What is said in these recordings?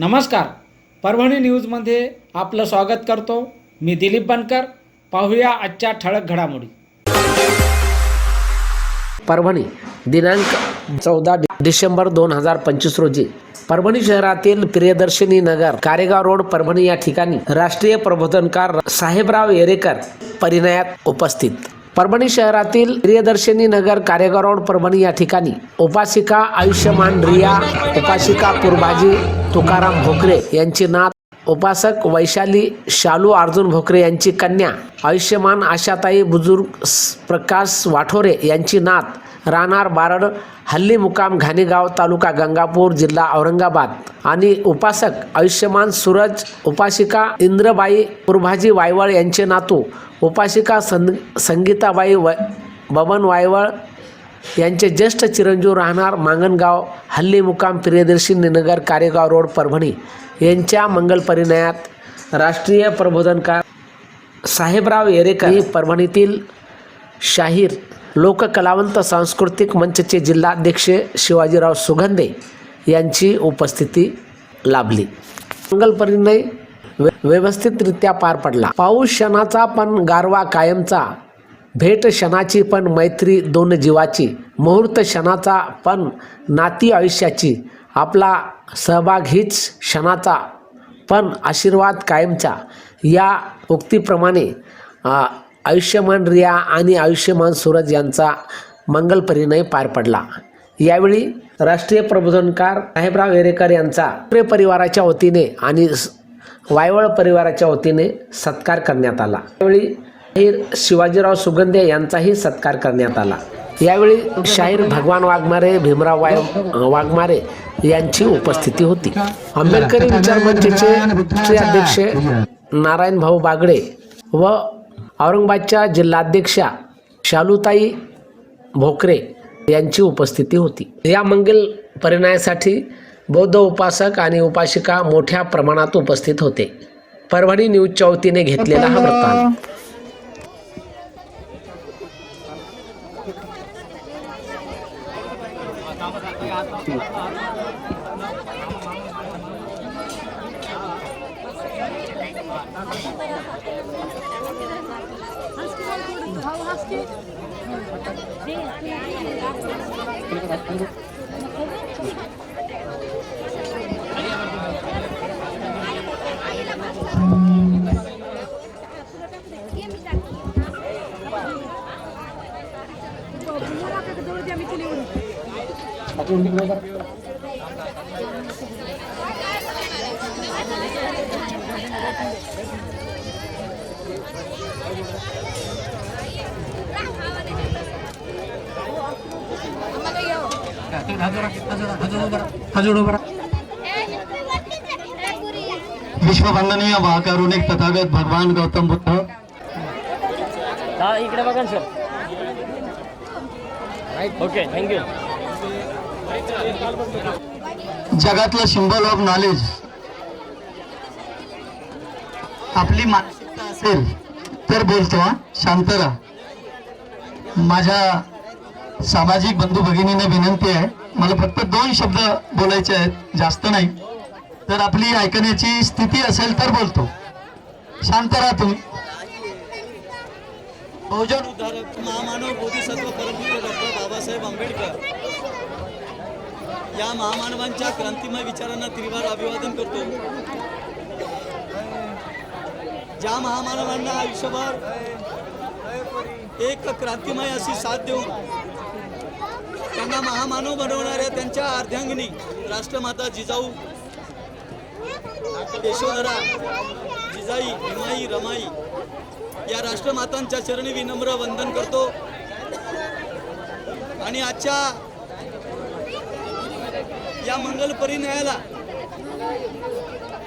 नमस्कार. परभणी न्यूजमध्ये आपलं स्वागत करतो. मी दिलीप बनकर. पाहूया आजच्या ठळक घडामोडी. परभणी दिनांक चौदा डिसेंबर दोन हजार पंचवीस रोजी परभणी शहरातील प्रियदर्शिनी नगर कारेगाव रोड परभणी या ठिकाणी राष्ट्रीय प्रबोधनकार साहेबराव येरेकर परिणयात उपस्थित. परभणी शहरातील प्रियदर्शनी नगर कारेगाव रोड परभणी या ठिकाणी उपासिका आयुष्यमान रिया उपासिका पुरभाजी तुकाराम भोकरे यांची नात उपासक वैशाली शालू अर्जुन भोकरे यांची कन्या आयुष्यमान आशाताई बुजुर्ग स- प्रकाश वाठोरे यांची नात राहणार बारड हल्ली मुकाम घाणेगाव तालुका गंगापूर जिल्हा औरंगाबाद. आणि उपासक आयुष्यमान सूरज उपासिका इंद्रबाई पुरभाजी वायवळ यांचे नातू उपासिका सं संगीताबाई व बबन वायवळ यांचे ज्येष्ठ चिरंजीव राहणार मांगणगाव हल्ली मुकाम प्रियदर्शी नगर कारेगाव रोड परभणी यांच्या मंगल परिणयात राष्ट्रीय प्रबोधनकार साहेबराव येरेकर परभणीतील शाहीर लोककलावंत सांस्कृतिक मंचचे जिल्हाध्यक्ष शिवाजीराव सुगंधे यांची उपस्थिती लाभली. मंगल परिणय व्य- व्यवस्थितरित्या पार पडला. पाऊस क्षणाचा पण गारवा कायमचा. भेट क्षणाची पण मैत्री दोन जीवाची. मुहूर्त क्षणाचा पण नाती आयुष्याची. आपला सहभाग हीच क्षणाचा पण आशीर्वाद कायमचा. या उक्तीप्रमाणे आयुष्यमान रिया आणि आयुष्यमान सूरज यांचा मंगल परिणय पार पडला. यावेळी राष्ट्रीय प्रबोधनकार साहेबराव येरेकर यांचा प्रे परिवाराच्या वतीने आणि वायवळ परिवाराच्या वतीने सत्कार करण्यात आला. यावेळी शिवाजीराव सुगंधे यांचाही सत्कार करण्यात आला. यावेळी शाहीर भगवान वाघमारे भीमराव वाय वाघमारे यांची उपस्थिती होती. आंबेडकरी विचार मंचचे राष्ट्रीय अध्यक्ष नारायण भाऊ बागडे व औरंगाबादच्या जिल्हाध्यक्षा शालूताई भोकरे यांची उपस्थिती होती. या मंगल परिणयासाठी बौद्ध उपासक आणि उपासिका मोठ्या प्रमाणात उपस्थित होते. परभणी न्यूजच्या वतीने घेतलेला हा वृत्तांत. Aku विश्ववंदनीय महाकारुणिक तथागत भगवान गौतम बुद्ध. इकडे बघा सर. ओके थँक्यू जगातलं सिम्बल ऑफ नॉलेज आपली मानसिकता असेल तर बोलतो हा. शांत राहा माझ्या सामाजिक बंधू भगिनींना विनंती आहे. मला फक्त दोन शब्द बोलायचे आहेत जास्त नाही. तर आपली ऐकण्याची स्थिती असेल तर बोलतो. शांत राहा तुम्ही. बहुजन उद्धारक महामानव बोधिसत्व परमपुत्र डॉक्टर बाबासाहेब आंबेडकर. या महामानवांच्या क्रांतिमय विचारांना त्रिवार अभिवादन करतो. ज्या महामानवांना आयुष्यभर एक क्रांतिमय अशी साथ देऊन त्यांना महामानव बनवणाऱ्या त्यांच्या अर्ध्यांगिनी राष्ट्रमाता जिजाऊ यशोधरा जिजाई हिमाई रमाई या राष्ट्रमातांच्या चरणी विनम्र वंदन करतो. आणि आजच्या या मंगल परिणयाला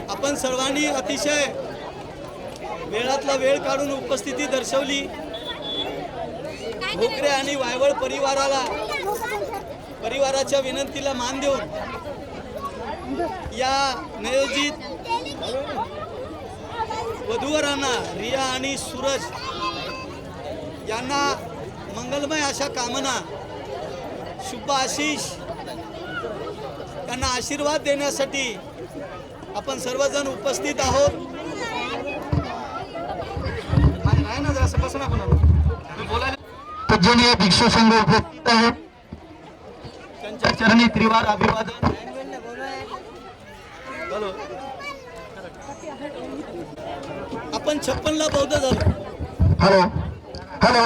आपण सर्वांनी अतिशय वेळातला वेळ काढून उपस्थिती दर्शवली. भोकरे आणि वायवळ परिवाराला परिवाराच्या विनंतीला मान देऊन या नियोजित वधूवरांना रिया आणि सूरज यांना मंगलमय अशा कामना शुभ आशिष त्यांना आशीर्वाद देण्यासाठी आपण सर्वजण उपस्थित आहोत नाही ना जरा बसा ना कोणाला. बोलायला पूजनीय भिक्षू संघ उपस्थित आहेत त्यांच्या चरणी त्रिवार अभिवादन. हॅलो आपण छप्पनला बौद्ध झालो. हॅलो. हॅलो.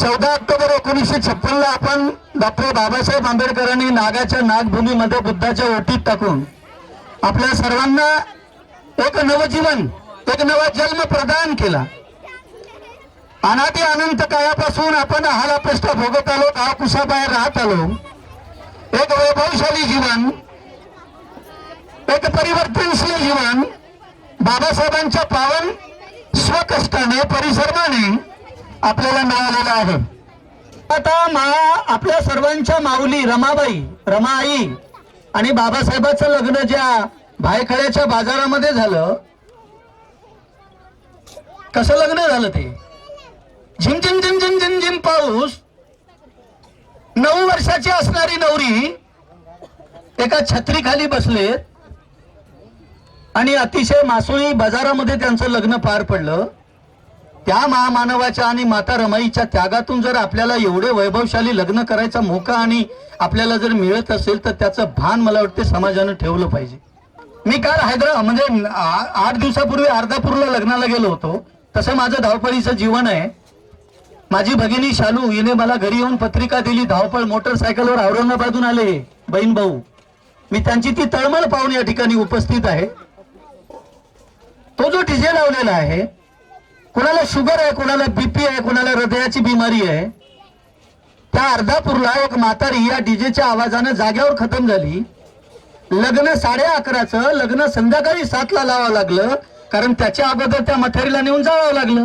चौदा ऑक्टोबर एकोणीसशे छप्पनला आपण डॉक्टर बाबासाहेब आंबेडकरांनी नागाच्या नागभूमीमध्ये बुद्धाच्या ओटीत टाकून आपल्या सर्वांना एक नवजीवन एक नवा जन्म प्रदान केला. अनादी अनंत काळापासून आपण हाला प्रश्न भोगत आलो काळ कुशाबाहेर राहत आलो. एक वैभवशाली जीवन एक परिवर्तनशील जीवन बाबासाहेबांच्या पावन स्वकष्टाने परिश्रमाने आपल्याला मिळालेलं आहे. आता मा आपल्या सर्वांच्या माऊली रमाबाई रमा आई आणि बाबासाहेबाचं लग्न ज्या भायखळ्याच्या बाजारामध्ये झालं कसं लग्न झालं ते? झिमझिम झिमझिम झिमझिम पाऊस. नऊ वर्षाची असणारी नवरी एका छत्रीखाली बसले. आणि अतिशय मासोळी बाजारामध्ये त्यांचं लग्न पार पडलं. त्या महामानवाच्या आणि माता रमाईच्या त्यागातून जर आपल्याला एवढे वैभवशाली लग्न करायचा मोका आणि आपल्याला जर मिळत असेल तर त्याचं भान मला वाटते समाजानं ठेवलं पाहिजे. मी काल हैदराबाद म्हणजे आठ दिवसापूर्वी अर्धापूरला लग्नाला गेलो होतो. तसं माझं धावपळीचं जीवन आहे. माझी भगिनी शालू हिने मला घरी येऊन पत्रिका दिली धावपळ मोटरसायकलवर औरंगाबादून आले बहीण भाऊ. मी त्यांची ती तळमळ पाहून या ठिकाणी उपस्थित आहे. तो जो डीजे लावलेला आहे कोणाला शुगर आहे कोणाला बीपी आहे कोणाला हृदयाची बिमारी आहे त्या अर्धापूरला एक म्हातारी या डीजेच्या आवाजानं जाग्यावर खतम झाली. लग्न साडे अकराचं लग्न संध्याकाळी सातला लावावं लागलं कारण त्याच्या अगोदर त्या मथारीला नेऊन जाळावं लागलं.